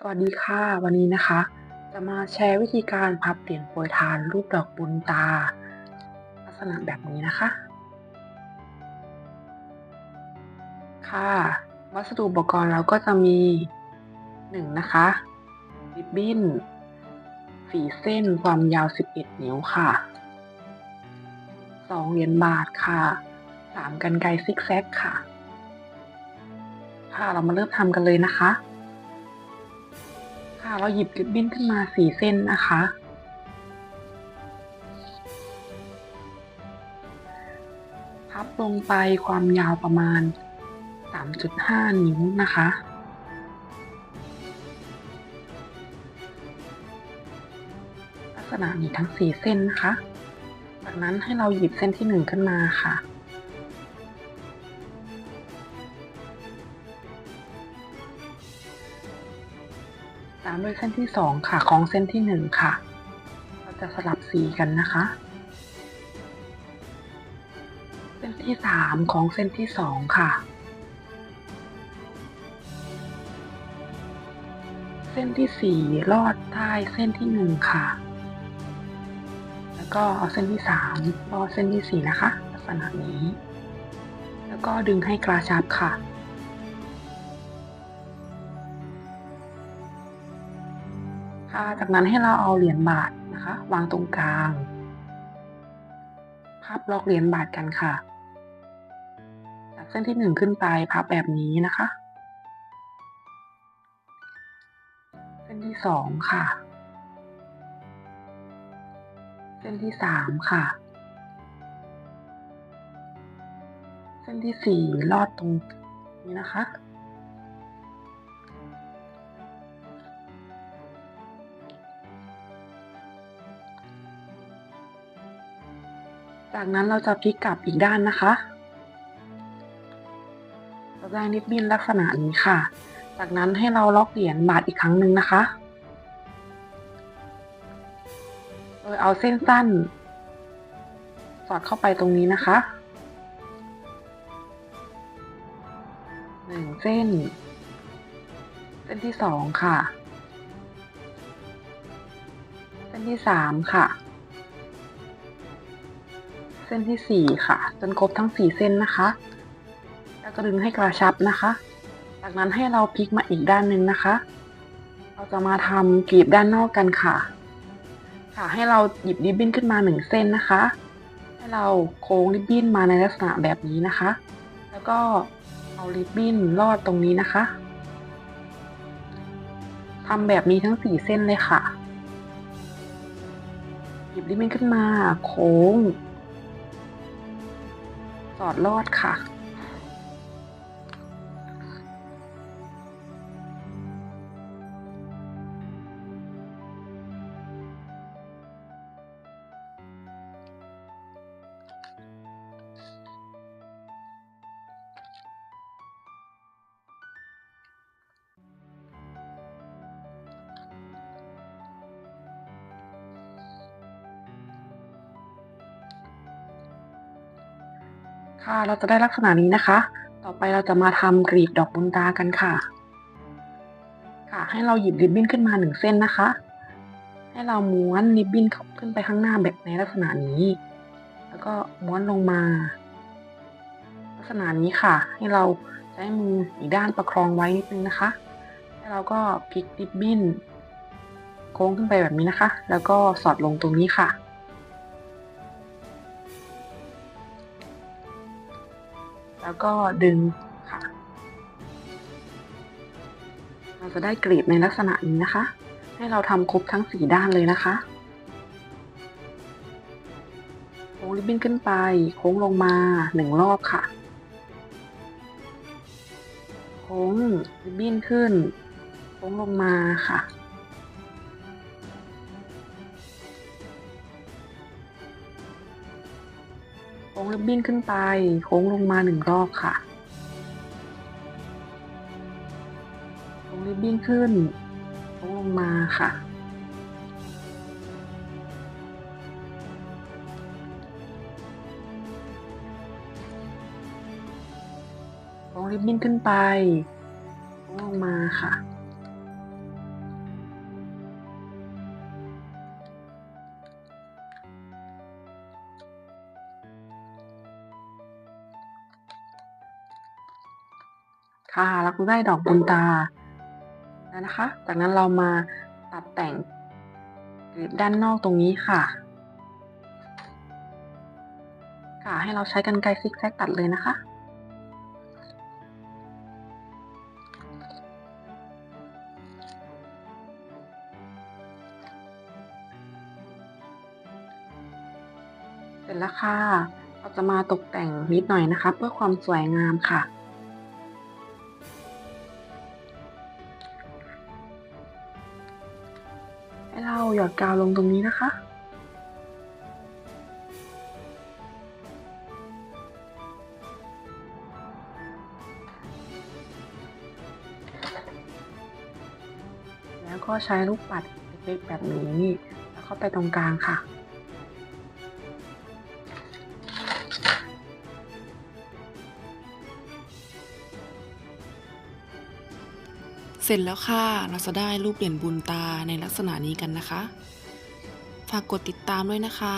สวัสดีค่ะ วันนี้นะคะ จะมาแชร์วิธีการพับเหรียญโปรยทานรูปดอกบุญตา ลักษณะแบบนี้นะคะ ค่ะ วัสดุอุปกรณ์เราก็จะมีหนึ่งนะคะริบบิ้นสีเส้นความยาว 11 นิ้วค่ะสองเหรียญบาทค่ะสามกันไกซิกแซกค่ะ ค่ะเรามาเริ่มทำกันเลยนะคะ ค่ะ เราหยิบริบบิ้นขึ้นมาสี่เส้นนะคะ พับลงไปความยาวประมาณ 3.5 นิ้วนะคะลักษณะนี้ทั้งสี่เส้นนะคะ จากนั้นให้เราหยิบเส้นที่หนึ่งขึ้นมาค่ะ ตามด้วยเส้นที่สองค่ะของเส้นที่หนึ่งค่ะ เราจะสลับสีกันนะคะ เส้นที่สามของเส้นที่สองค่ะ เส้นที่สี่ลอดใต้เส้นที่หนึ่งค่ะ แล้วก็เอาเส้นที่สามลอดเส้นที่สี่นะคะ ลักษณะนี้ แล้วก็ดึงให้กระชับค่ะ จากนั้นให้เราเอาเหรียญบาทนะคะ วางตรงกลาง พับล็อกเหรียญบาทกันค่ะ จากเส้นที่หนึ่งขึ้นไปพับแบบนี้นะคะ เส้นที่สองค่ะ เส้นที่สามค่ะ เส้นที่สี่ลอดตรงนี้นะคะ จากนั้นเราจะพลิกกลับอีกด้านนะคะเราได้ริบบิ้นลักษณะนี้ค่ะ จากนั้นให้เราล็อกเหรียญบาทอีกครั้งหนึ่งนะคะ โดยเอาเส้นสั้น สอดเข้าไปตรงนี้นะคะหนึ่งเส้น เส้นที่สองค่ะ เส้นที่สามค่ะ เส้นที่สี่ค่ะ จนครบทั้งสี่เส้นนะคะ แล้วก็ดึงให้กระชับนะคะ จากนั้นให้เราพลิกมาอีกด้านหนึ่งนะคะ เราจะมาทำกลีบด้านนอกกันค่ะ ค่ะให้เราหยิบริบบิ้นขึ้นมาหนึ่งเส้นนะคะ ให้เราโค้งริบบิ้นมาในลักษณะแบบนี้นะคะ แล้วก็เอาริบบิ้นลอดตรงนี้นะคะทำแบบนี้ทั้งสี่เส้นเลยค่ะ หยิบริบบิ้นขึ้นมาโค้ง สอดลอดค่ะ ค่ะเราจะได้ลักษณะนี้นะคะ ต่อไปเราจะมาทำกรีบดอกบุญตากันค่ะ ค่ะ ให้เราหยิบริบบิ้นขึ้นมาหนึ่งเส้นนะคะ ให้เราม้วนริบบิ้นขึ้นไปข้างหน้าแบบในลักษณะนี้ แล้วก็ม้วนลงมา ลักษณะนี้ค่ะ ให้เราใช้มืออีกด้านประคองไว้นิดนึงนะคะ แล้วเราก็พลิกริบบิ้น โค้งขึ้นไปแบบนี้นะคะ แล้วก็สอดลงตรงนี้ค่ะ แล้วก็ดึงค่ะ เราจะได้กรีบในลักษณะนี้นะคะ ให้เราทำครบทั้งสี่ด้านเลยนะคะ โค้งริบบิ้นขึ้นไป โค้งลงมาหนึ่งรอบค่ะ โค้งริบบิ้นขึ้น โค้งลงมาค่ะ ค้งริบบิ้นขึ้นไป โค้งลงมาหนึ่งรอบค่ะ โค้งริบบิ้นขึ้น โค้งลงมาค่ะ โค้งริบบิ้นขึ้นไป โค้งลงมาค่ะ ค่ะเราก็ได้ดอกบุญตาแล้วนะคะ จากนั้นเรามาตัดแต่งกรีบด้านนอกตรงนี้ค่ะ ค่ะให้เราใช้กรรไกรซิกแซกตัดเลยนะคะเสร็จแล้วค่ะ เราจะมาตกแต่งนิดหน่อยนะคะ เพื่อความสวยงามค่ะ ให้เราหยอดกาวลงตรงนี้นะคะ แล้วก็ใช้ลูกปัดเล็กๆแบบนี้แล้วเข้าไปตรงกลางค่ะ เสร็จแล้วค่ะ เราจะได้รูปเหรียญบุญตาในลักษณะนี้กันนะคะ ฝากกดติดตามด้วยนะคะ